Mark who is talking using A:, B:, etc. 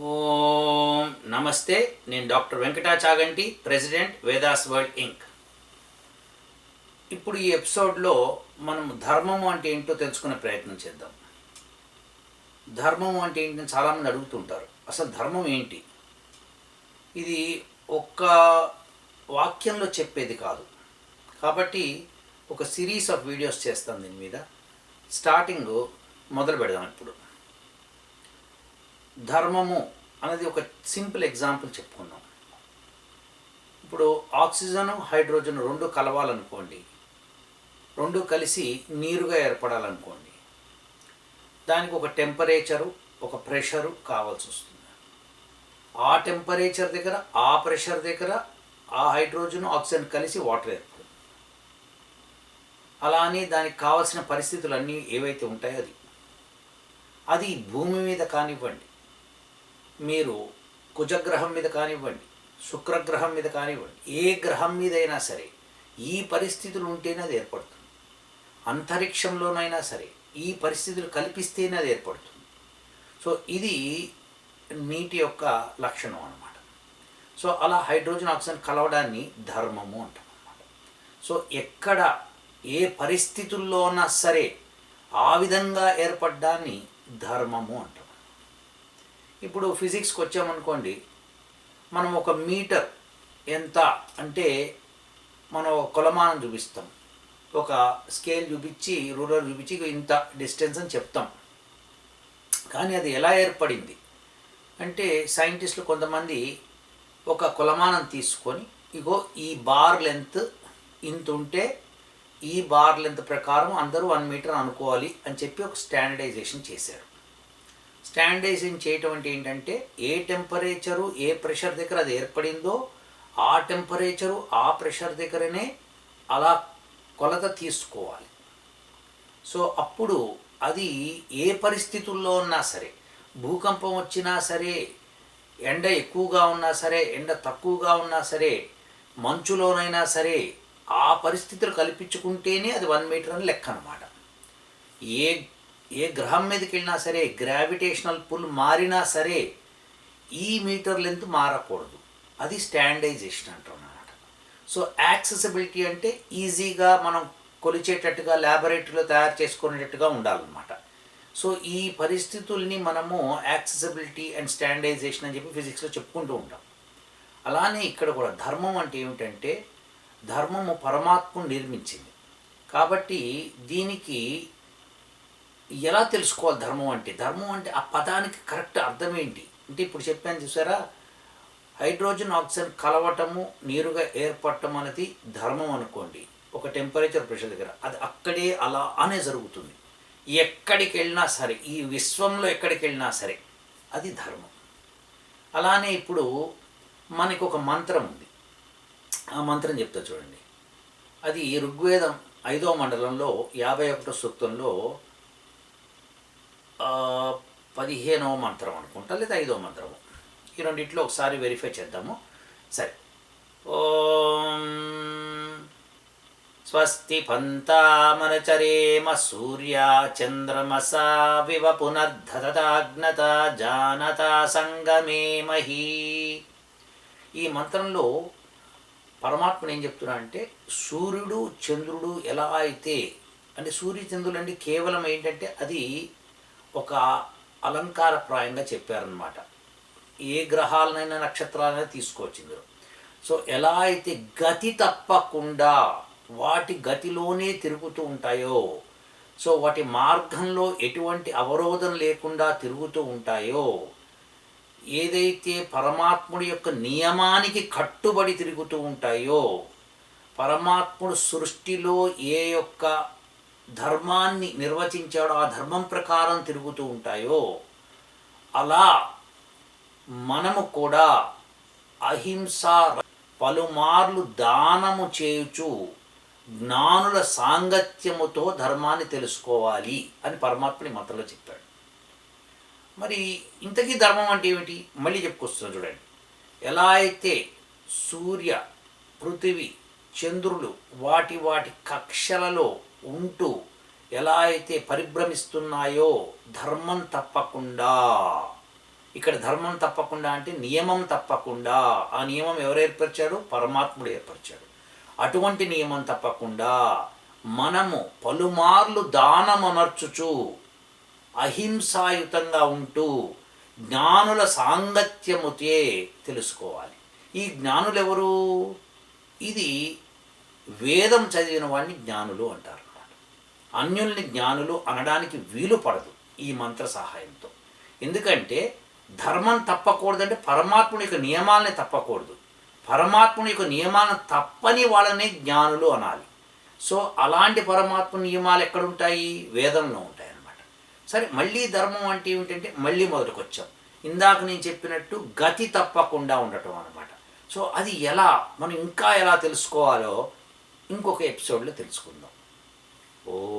A: ఓం నమస్తే నేను doctor Venkata Chaganti president Vedas world Inc. ఇప్పుడు ఈ ఎపిసోడ్లో మనం ధర్మము అంటే ఏంటో తెలుసుకునే ప్రయత్నం చేద్దాం. ధర్మం అంటే ఏంటని చాలామంది అడుగుతుంటారు. అసలు ధర్మం ఏంటి? ఇది ఒక్క వాక్యంలో చెప్పేది కాదు. కాబట్టి ఒక సిరీస్ ఆఫ్ వీడియోస్ చేస్తాం దీని మీద. స్టార్టింగ్ మొదలు పెడదాం ఇప్పుడు. ధర్మము అనేది ఒక సింపుల్ ఎగ్జాంపుల్ చెప్పుకుందాం. ఇప్పుడు ఆక్సిజన్ హైడ్రోజన్ రెండు కలవాలనుకోండి. రెండు కలిసి నీరుగా ఏర్పడాలనుకోండి. దానికి ఒక టెంపరేచరు ఒక ప్రెషరు కావాల్సి వస్తుంది. ఆ టెంపరేచర్ దగ్గర ఆ ప్రెషర్ దగ్గర ఆ హైడ్రోజన్ ఆక్సిజన్ కలిసి వాటర్ ఏర్పడుతుంది. అలా అని దానికి కావాల్సిన పరిస్థితులు అన్నీ ఏవైతే ఉంటాయో అది. అది భూమి మీద కానివ్వండి మీరు కుజగ్రహం మీద కానివ్వండి శుక్రగ్రహం మీద కానివ్వండి ఏ గ్రహం మీదైనా సరే ఈ పరిస్థితులు ఉంటేనే అది ఏర్పడుతుంది. అంతరిక్షంలోనైనా సరే ఈ పరిస్థితులు కల్పిస్తేనే అది ఏర్పడుతుంది. సో ఇది నీటి యొక్క లక్షణం అనమాట సో అలా హైడ్రోజన్ ఆక్సిజన్ కలవడాన్ని ధర్మము అంటాం సో ఎక్కడ ఏ పరిస్థితుల్లో సరే ఆ విధంగా ఏర్పడ్డాన్ని ధర్మము అంటాం. ఇప్పుడు ఫిజిక్స్కి వచ్చామనుకోండి మనం ఒక మీటర్ ఎంత అంటే మనం కొలమానం చూపిస్తాం. ఒక స్కేల్ చూపించి రూరల్ చూపించి ఇగో ఇంత డిస్టెన్స్ అని చెప్తాం. కానీ అది ఎలా ఏర్పడింది? అంటే సైంటిస్టులు కొంతమంది ఒక కొలమానం తీసుకొని ఇగో ఈ బార్ లెంత్ ఇంత ఉంటే ఈ బార్ లెంత్ ప్రకారం అందరూ వన్ మీటర్ అనుకోవాలి అని చెప్పి ఒక స్టాండర్డైజేషన్ చేశారు. స్టాండర్డైజేషన్ చేయటం అంటే ఏంటంటే ఏ టెంపరేచరు ఏ ప్రెషర్ దగ్గర అది ఏర్పడిందో ఆ టెంపరేచరు ఆ ప్రెషర్ దగ్గరనే అలా కొలత తీసుకోవాలి. సో అప్పుడు అది ఏ పరిస్థితుల్లో ఉన్నా సరే భూకంపం వచ్చినా సరే ఎండ ఎక్కువగా ఉన్నా సరే ఎండ తక్కువగా ఉన్నా సరే మంచులోనైనా సరే ఆ పరిస్థితులు కల్పించుకుంటేనే అది వన్ మీటర్ అని లెక్క అనమాట ఏ ఏ గ్రహం మీదకి వెళ్ళినా సరే గ్రావిటేషనల్ పుల్ మారినా సరే ఈ మీటర్ లెంత్ మారకూడదు. అది స్టాండైజేషన్ అంటాం అన్నమాట సో యాక్సెసిబిలిటీ అంటే ఈజీగా మనం కొలిచేటట్టుగా ల్యాబొరేటరీలో తయారు చేసుకునేటట్టుగా ఉండాలన్నమాట. సో ఈ పరిస్థితుల్ని మనము యాక్సెసిబిలిటీ అండ్ స్టాండర్డైజేషన్ అని చెప్పి ఫిజిక్స్లో చెప్పుకుంటూ ఉంటాం. అలానే ఇక్కడ కూడా ధర్మం అంటే ఏమిటంటే ధర్మము పరమాత్మను నిర్మించింది. కాబట్టి దీనికి ఎలా తెలుసుకోవాలి ధర్మం అంటే? ధర్మం అంటే ఆ పదానికి కరెక్ట్ అర్థం ఏంటి? అంటే ఇప్పుడు చెప్పాను చూసారా? హైడ్రోజన్ ఆక్సిజన్ కలవటము నీరుగా ఏర్పడటం అనేది ధర్మం అనుకోండి. ఒక టెంపరేచర్ ప్రెషర్ దగ్గర. అది అక్కడే అలా అనే జరుగుతుంది. ఎక్కడికి వెళ్ళినా సరే ఈ విశ్వంలో ఎక్కడికి వెళ్ళినా సరే అది ధర్మం. అలానే ఇప్పుడు మనకు ఒక మంత్రం ఉంది. ఆ మంత్రం చెప్తా చూడండి. అది ఋగ్వేదం ఐదో మండలంలో యాభై ఒకటో సూక్తంలో పదిహేనవ మంత్రం అనుకుంటా లేదా ఐదవ మంత్రము. ఈ రెండిట్లో ఒకసారి వెరిఫై చేద్దాము. సరే. ఓం స్వస్తి పంతామనచరేమ సూర్య చంద్రమసా వివ పునర్ధతాగ్నత జానత సంగమే మహీ. ఈ మంత్రంలో పరమాత్మను ఏం చెప్తున్నా అంటే సూర్యుడు చంద్రుడు ఎలా అయితే అంటే సూర్య చంద్రులు అంటే కేవలం ఏంటంటే అది ఒక అలంకారప్రాయంగా చెప్పారనమాట ఏ గ్రహాలనైనా నక్షత్రాలైనా తీసుకోవచ్చు ఇందులో. సో ఎలా అయితే గతి తప్పకుండా వాటి గతిలోనే తిరుగుతూ ఉంటాయో సో వాటి మార్గంలో ఎటువంటి అవరోధం లేకుండా తిరుగుతూ ఉంటాయో ఏదైతే పరమాత్ముడి యొక్క నియమానికి కట్టుబడి తిరుగుతూ ఉంటాయో పరమాత్ముడు సృష్టిలో ఏ యొక్క ధర్మాన్ని నిర్వచించాడో ఆ ధర్మం ప్రకారం తిరుగుతూ ఉంటాయో అలా మనము కూడా అహింస పలుమార్లు దానము చేయుచు జ్ఞానుల సాంగత్యముతో ధర్మాన్ని తెలుసుకోవాలి అని పరమాత్మని మతంలో చెప్పాడు. మరి ఇంతకీ ధర్మం అంటే ఏమిటి? మళ్ళీ చెప్పుకొస్తున్నాను చూడండి. ఎలా అయితే సూర్య పృథివీ చంద్రులు వాటి వాటి కక్షలలో ఉంటూ ఎలా అయితే పరిభ్రమిస్తున్నాయో ధర్మం తప్పకుండా. ఇక్కడ ధర్మం తప్పకుండా అంటే నియమం తప్పకుండా. ఆ నియమం ఎవరు ఏర్పరిచాడు? పరమాత్ముడు ఏర్పరిచాడు. అటువంటి నియమం తప్పకుండా మనము పలుమార్లు దానమనర్చుచు అహింసాయుతంగా ఉంటూ జ్ఞానుల సాంగత్యముతే తెలుసుకోవాలి. ఈ జ్ఞానులు ఎవరు ఇది వేదం చదివిన వాడిని జ్ఞానులు అంటారు. అన్యుల్ని జ్ఞానులు అనడానికి వీలు పడదు ఈ మంత్ర సహాయంతో. ఎందుకంటే ధర్మం తప్పకూడదంటే పరమాత్ముని యొక్క నియమాలని తప్పకూడదు. పరమాత్ముని యొక్క నియమాలను తప్పని వాళ్ళనే జ్ఞానులు అనాలి. సో అలాంటి పరమాత్మ నియమాలు ఎక్కడుంటాయి? వేదంలో ఉంటాయి అన్నమాట సరే మళ్ళీ ధర్మం అంటే ఏమిటంటే మళ్ళీ మొదటికి వచ్చాం ఇందాక నేను చెప్పినట్టు గతి తప్పకుండా ఉండటం అనమాట సో అది ఎలా మనం ఇంకా ఎలా తెలుసుకోవాలో ఇంకొక ఎపిసోడ్లో తెలుసుకుందాం. ఓ